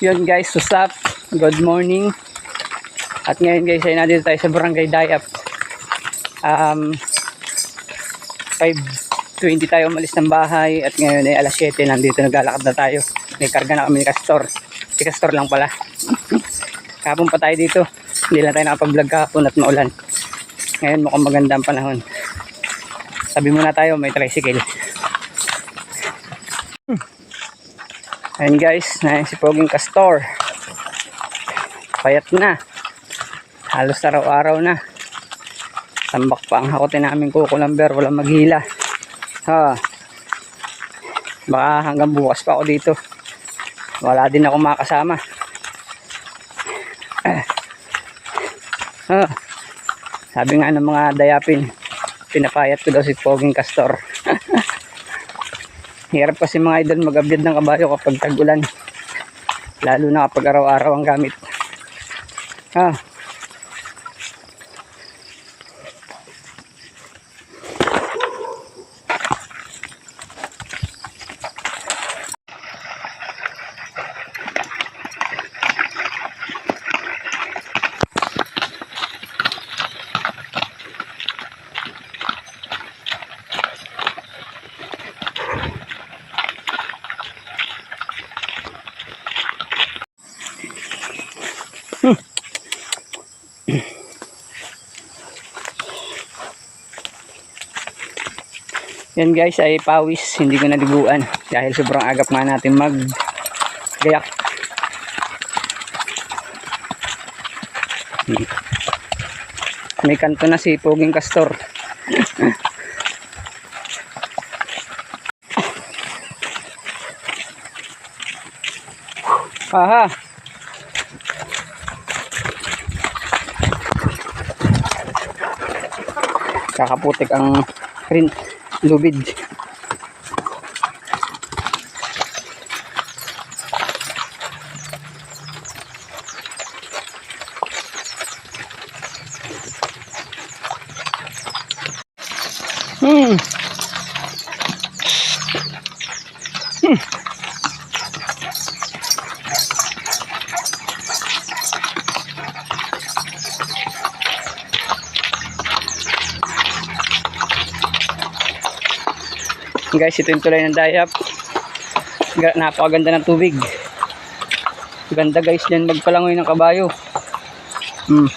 Yun guys, up? Good morning. At ngayon guys ay nandito tayo sa Barangay Dayap. Um, 5.20 tayo umalis ng bahay at ngayon ay alas 7 nandito naglalakad na tayo. May karga na kami ni Castor. Si Castor lang pala. Kapon pa tayo dito. Hindi lang tayo nakapag-vlog kahapon at maulan. Ngayon mukhang maganda ang panahon. Sabi muna tayo may tricycle. Ayan guys, na si Poging Castor. Payat na. Halos araw-araw na. Tambak pa ang hakotin namin kuko number, walang maghila. Ha. Baka hanggang bukas pa ako dito. Wala din ako makasama. Ha. Sabi nga ng mga dayapin, pinapayat ko daw si Poging Castor. Hirap kasi mga idol magabyad ng kabayo kapag tag-ulan. Lalo na kapag araw-araw ang gamit. Ah. Yan guys ay pawis, hindi ko naliguan dahil sobrang agap nga natin mag gayak. May kanto na si Poging Castor. Aha. Kakaputik ang rin lubid. Hmm. Guys, ito yung tulay ng dayap. Ga- Napakaganda ng tubig. Ganda guys yan magpalangoy ng kabayo. Hmm.